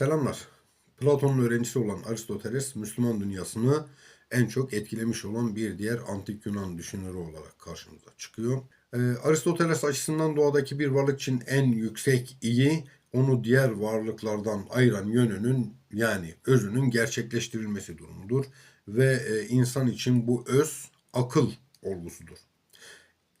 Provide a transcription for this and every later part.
Selamlar. Platon'un öğrencisi olan Aristoteles, Müslüman dünyasını en çok etkilemiş olan bir diğer antik Yunan düşünürü olarak karşımıza çıkıyor. Ee, Aristoteles açısından doğadaki bir varlık için en yüksek iyi, onu diğer varlıklardan ayıran yönünün yani özünün gerçekleştirilmesi durumudur. Ve e, insan için bu öz akıl olgusudur.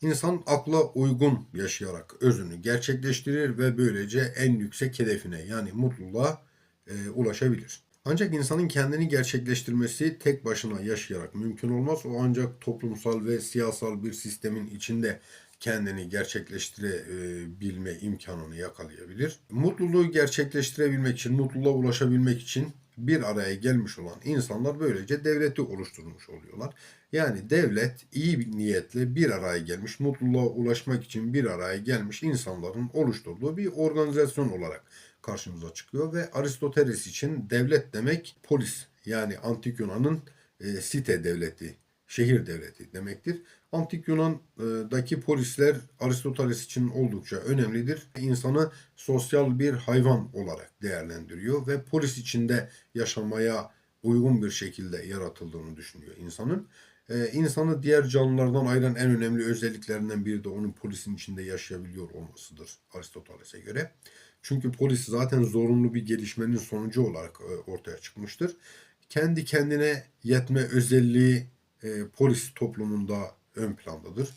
İnsan akla uygun yaşayarak özünü gerçekleştirir ve böylece en yüksek hedefine yani mutluluğa e, ulaşabilir. Ancak insanın kendini gerçekleştirmesi tek başına yaşayarak mümkün olmaz. O ancak toplumsal ve siyasal bir sistemin içinde kendini gerçekleştirebilme imkanını yakalayabilir. Mutluluğu gerçekleştirebilmek için, mutluluğa ulaşabilmek için bir araya gelmiş olan insanlar böylece devleti oluşturmuş oluyorlar. Yani devlet iyi niyetle bir araya gelmiş, mutluluğa ulaşmak için bir araya gelmiş insanların oluşturduğu bir organizasyon olarak karşımıza çıkıyor ve Aristoteles için devlet demek polis yani antik Yunan'ın e, site devleti, şehir devleti demektir. Antik Yunan'daki polisler Aristoteles için oldukça önemlidir. İnsanı sosyal bir hayvan olarak değerlendiriyor ve polis içinde yaşamaya uygun bir şekilde yaratıldığını düşünüyor insanın. Ee, insanı diğer canlılardan ayıran en önemli özelliklerinden biri de onun polisin içinde yaşayabiliyor olmasıdır Aristoteles'e göre. Çünkü polis zaten zorunlu bir gelişmenin sonucu olarak e, ortaya çıkmıştır. Kendi kendine yetme özelliği e, polis toplumunda ön plandadır.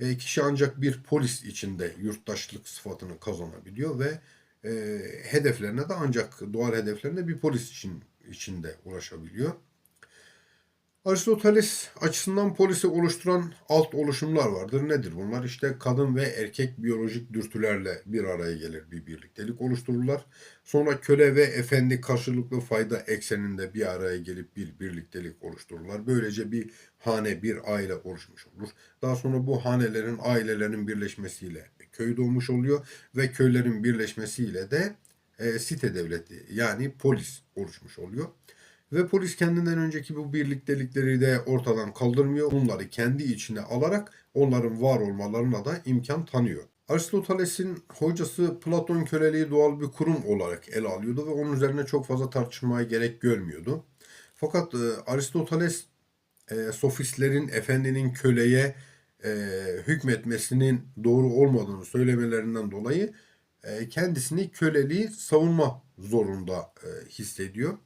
E, kişi ancak bir polis içinde yurttaşlık sıfatını kazanabiliyor ve hedeflerine de ancak doğal hedeflerine bir polis için içinde ulaşabiliyor. Aristoteles açısından polisi oluşturan alt oluşumlar vardır. Nedir bunlar? İşte kadın ve erkek biyolojik dürtülerle bir araya gelir, bir birliktelik oluştururlar. Sonra köle ve efendi karşılıklı fayda ekseninde bir araya gelip bir birliktelik oluştururlar. Böylece bir hane, bir aile oluşmuş olur. Daha sonra bu hanelerin, ailelerin birleşmesiyle köy doğmuş oluyor ve köylerin birleşmesiyle de e, site devleti yani polis oluşmuş oluyor. Ve polis kendinden önceki bu birliktelikleri de ortadan kaldırmıyor. Bunları kendi içine alarak onların var olmalarına da imkan tanıyor. Aristoteles'in hocası Platon köleliği doğal bir kurum olarak ele alıyordu ve onun üzerine çok fazla tartışmaya gerek görmüyordu. Fakat e, Aristoteles e, sofistlerin efendinin köleye e, hükmetmesinin doğru olmadığını söylemelerinden dolayı e, kendisini köleliği savunma zorunda e, hissediyor.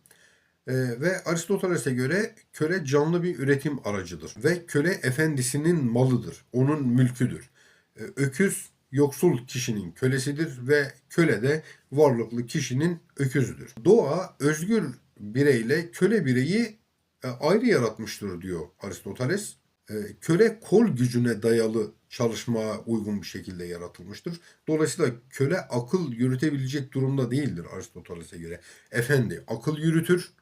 Ee, ve Aristoteles'e göre köle canlı bir üretim aracıdır ve köle efendisinin malıdır, onun mülküdür. Ee, öküz yoksul kişinin kölesidir ve köle de varlıklı kişinin öküzüdür. Doğa özgür bireyle köle bireyi e, ayrı yaratmıştır diyor Aristoteles. Ee, köle kol gücüne dayalı çalışmaya uygun bir şekilde yaratılmıştır. Dolayısıyla köle akıl yürütebilecek durumda değildir Aristoteles'e göre. Efendi akıl yürütür,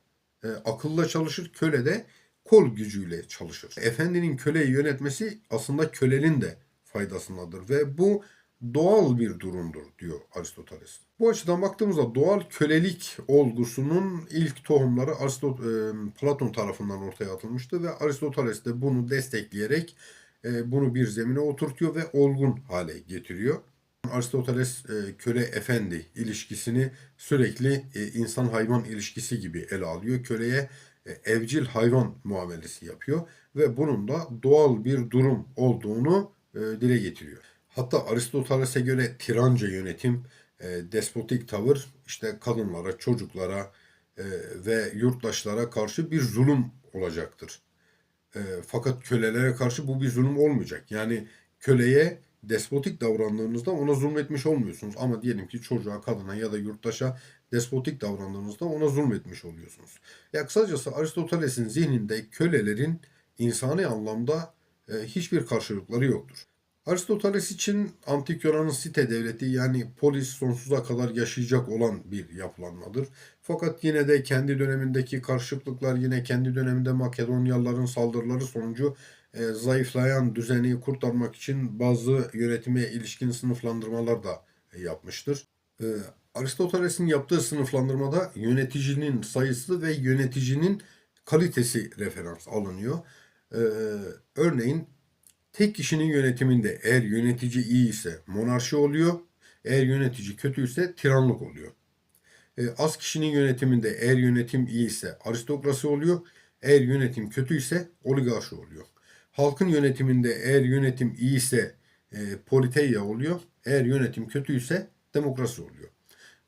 e, akılla çalışır, köle de kol gücüyle çalışır. Efendinin köleyi yönetmesi aslında kölenin de faydasındadır ve bu doğal bir durumdur diyor Aristoteles. Bu açıdan baktığımızda doğal kölelik olgusunun ilk tohumları Aristot e, Platon tarafından ortaya atılmıştı ve Aristoteles de bunu destekleyerek e, bunu bir zemine oturtuyor ve olgun hale getiriyor. Aristoteles e, köle efendi ilişkisini sürekli e, insan hayvan ilişkisi gibi ele alıyor. Köleye e, evcil hayvan muamelesi yapıyor ve bunun da doğal bir durum olduğunu dile getiriyor. Hatta Aristoteles'e göre tiranca yönetim, despotik tavır işte kadınlara, çocuklara ve yurttaşlara karşı bir zulüm olacaktır. Fakat kölelere karşı bu bir zulüm olmayacak. Yani köleye despotik davrandığınızda ona zulmetmiş olmuyorsunuz. Ama diyelim ki çocuğa, kadına ya da yurttaşa despotik davrandığınızda ona zulmetmiş oluyorsunuz. Ya kısacası Aristoteles'in zihninde kölelerin insani anlamda e, hiçbir karşılıkları yoktur. Aristoteles için antik Yunan'ın site devleti yani polis sonsuza kadar yaşayacak olan bir yapılanmadır. Fakat yine de kendi dönemindeki karşıtlıklar yine kendi döneminde Makedonyalıların saldırıları sonucu e, zayıflayan düzeni kurtarmak için bazı yönetime ilişkin sınıflandırmalar da e, yapmıştır. E, Aristoteles'in yaptığı sınıflandırmada yöneticinin sayısı ve yöneticinin kalitesi referans alınıyor. Örneğin tek kişinin yönetiminde eğer yönetici iyi ise monarşi oluyor, eğer yönetici kötüyse tiranlık oluyor. E, az kişinin yönetiminde eğer yönetim iyi ise aristokrasi oluyor. Eğer yönetim kötü ise oligarşi oluyor. Halkın yönetiminde eğer yönetim iyi ise e, politeia oluyor. Eğer yönetim kötü ise demokrasi oluyor.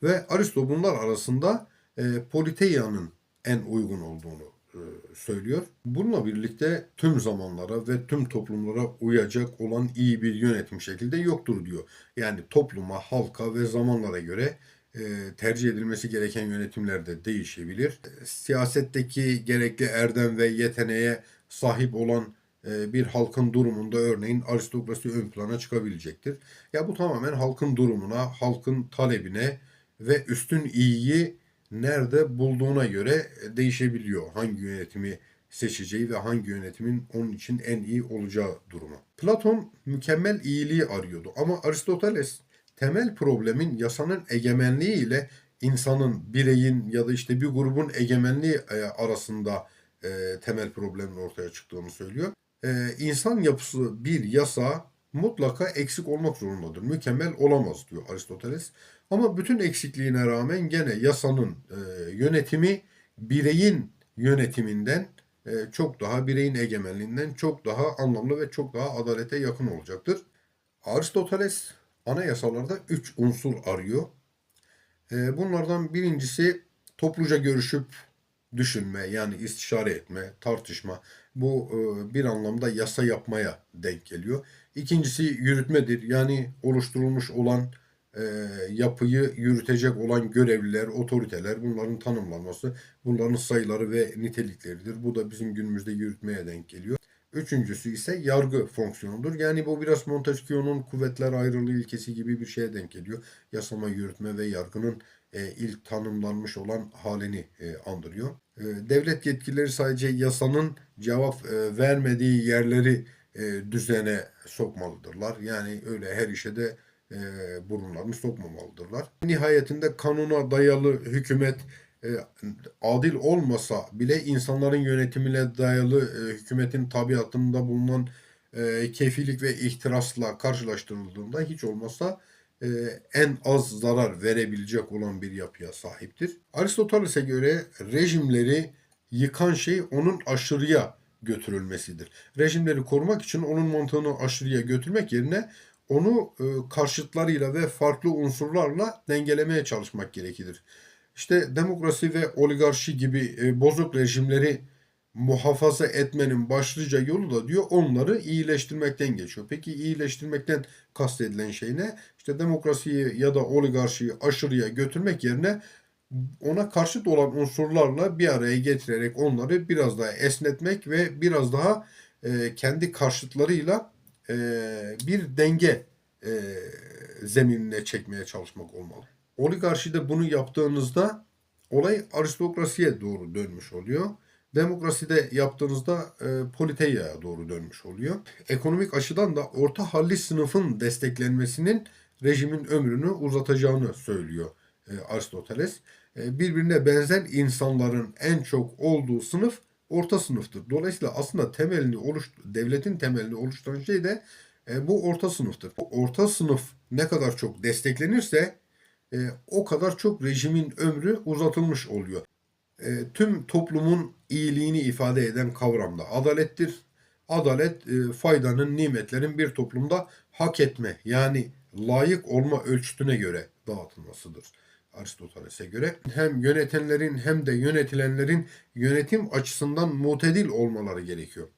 Ve Aristo bunlar arasında e, politeia'nın en uygun olduğunu e, söylüyor. Bununla birlikte tüm zamanlara ve tüm toplumlara uyacak olan iyi bir yönetim şekilde yoktur diyor. Yani topluma, halka ve zamanlara göre e, tercih edilmesi gereken yönetimler de değişebilir. E, Siyasetteki gerekli erdem ve yeteneğe sahip olan bir halkın durumunda örneğin aristokrasi ön plana çıkabilecektir. Ya bu tamamen halkın durumuna, halkın talebine ve üstün iyiyi nerede bulduğuna göre değişebiliyor. Hangi yönetimi seçeceği ve hangi yönetimin onun için en iyi olacağı durumu. Platon mükemmel iyiliği arıyordu ama Aristoteles temel problemin yasanın egemenliği ile insanın, bireyin ya da işte bir grubun egemenliği e, arasında e, temel problemin ortaya çıktığını söylüyor. E, insan yapısı bir yasa mutlaka eksik olmak zorundadır. Mükemmel olamaz diyor Aristoteles. Ama bütün eksikliğine rağmen gene yasanın e, yönetimi bireyin yönetiminden e, çok daha bireyin egemenliğinden çok daha anlamlı ve çok daha adalete yakın olacaktır. Aristoteles anayasalarda üç unsur arıyor. E, bunlardan birincisi topluca görüşüp düşünme yani istişare etme, tartışma. Bu e, bir anlamda yasa yapmaya denk geliyor. İkincisi yürütmedir. Yani oluşturulmuş olan e, yapıyı yürütecek olan görevliler, otoriteler bunların tanımlanması, bunların sayıları ve nitelikleridir. Bu da bizim günümüzde yürütmeye denk geliyor. Üçüncüsü ise yargı fonksiyonudur. Yani bu biraz Montesquieu'nun kuvvetler ayrılığı ilkesi gibi bir şeye denk geliyor. Yasama, yürütme ve yargının e, ilk tanımlanmış olan halini e, andırıyor. E, devlet yetkilileri sadece yasanın cevap vermediği yerleri düzene sokmalıdırlar. Yani öyle her işe de burunlarını sokmamalıdırlar. Nihayetinde kanuna dayalı hükümet adil olmasa bile insanların yönetimine dayalı hükümetin tabiatında bulunan kefilik ve ihtirasla karşılaştırıldığında hiç olmazsa e, en az zarar verebilecek olan bir yapıya sahiptir. Aristoteles'e göre rejimleri yıkan şey onun aşırıya götürülmesidir. Rejimleri korumak için onun mantığını aşırıya götürmek yerine onu e, karşıtlarıyla ve farklı unsurlarla dengelemeye çalışmak gerekir. İşte demokrasi ve oligarşi gibi e, bozuk rejimleri muhafaza etmenin başlıca yolu da diyor onları iyileştirmekten geçiyor. Peki iyileştirmekten kastedilen şey ne? İşte demokrasiyi ya da oligarşiyi aşırıya götürmek yerine ona karşıt olan unsurlarla bir araya getirerek onları biraz daha esnetmek ve biraz daha e, kendi karşıtlarıyla e, bir denge e, zeminine çekmeye çalışmak olmalı. Oligarşide bunu yaptığınızda olay aristokrasiye doğru dönmüş oluyor. Demokraside yaptığınızda e, politeia'ya doğru dönmüş oluyor. Ekonomik açıdan da orta halli sınıfın desteklenmesinin rejimin ömrünü uzatacağını söylüyor e, Aristoteles. E, birbirine benzer insanların en çok olduğu sınıf orta sınıftır. Dolayısıyla aslında temelini oluş devletin temelini oluşturan şey de e, bu orta sınıftır. Orta sınıf ne kadar çok desteklenirse e, o kadar çok rejimin ömrü uzatılmış oluyor. E, tüm toplumun iyiliğini ifade eden kavram da adalettir. Adalet e, faydanın, nimetlerin bir toplumda hak etme yani layık olma ölçütüne göre dağıtılmasıdır. Aristoteles'e göre hem yönetenlerin hem de yönetilenlerin yönetim açısından mutedil olmaları gerekiyor.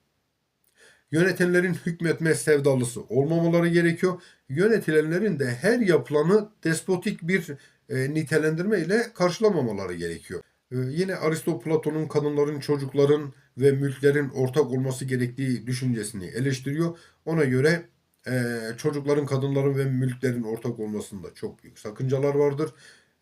Yönetenlerin hükmetme sevdalısı olmamaları gerekiyor. Yönetilenlerin de her yapılanı despotik bir e, nitelendirme ile karşılamamaları gerekiyor. E, yine Aristo Platon'un kadınların, çocukların ve mülklerin ortak olması gerektiği düşüncesini eleştiriyor. Ona göre e, çocukların, kadınların ve mülklerin ortak olmasında çok büyük sakıncalar vardır.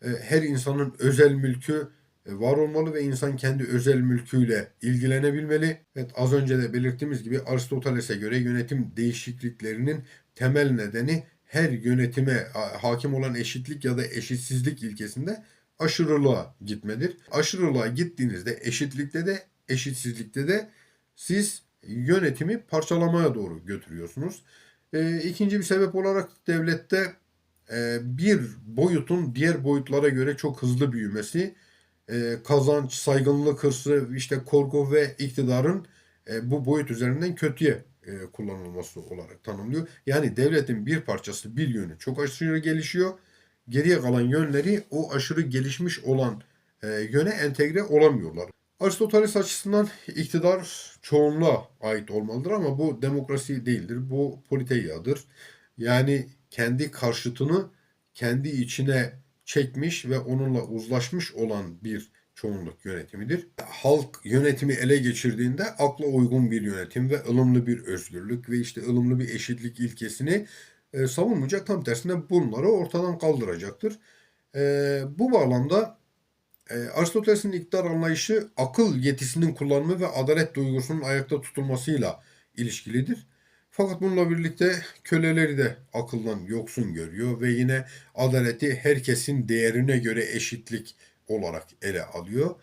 E, her insanın özel mülkü e, var olmalı ve insan kendi özel mülküyle ilgilenebilmeli. Evet az önce de belirttiğimiz gibi Aristoteles'e göre yönetim değişikliklerinin temel nedeni her yönetime hakim olan eşitlik ya da eşitsizlik ilkesinde aşırılığa gitmedir. Aşırılığa gittiğinizde eşitlikte de eşitsizlikte de siz yönetimi parçalamaya doğru götürüyorsunuz. E, ikinci bir sebep olarak devlette e, bir boyutun diğer boyutlara göre çok hızlı büyümesi, e, kazanç, saygınlık hırsı, işte korku ve iktidarın e, bu boyut üzerinden kötüye e, kullanılması olarak tanımlıyor. Yani devletin bir parçası, bir yönü çok aşırı gelişiyor. Geriye kalan yönleri o aşırı gelişmiş olan e, yöne entegre olamıyorlar. Aristoteles açısından iktidar çoğunluğa ait olmalıdır ama bu demokrasi değildir. Bu politeiadır. Yani kendi karşıtını kendi içine çekmiş ve onunla uzlaşmış olan bir çoğunluk yönetimidir. Halk yönetimi ele geçirdiğinde akla uygun bir yönetim ve ılımlı bir özgürlük ve işte ılımlı bir eşitlik ilkesini e, savunmayacak. Tam tersine bunları ortadan kaldıracaktır. E, bu bağlamda e, Aristoteles'in iktidar anlayışı akıl yetisinin kullanımı ve adalet duygusunun ayakta tutulmasıyla ilişkilidir. Fakat bununla birlikte köleleri de akıldan yoksun görüyor ve yine adaleti herkesin değerine göre eşitlik olarak ele alıyor.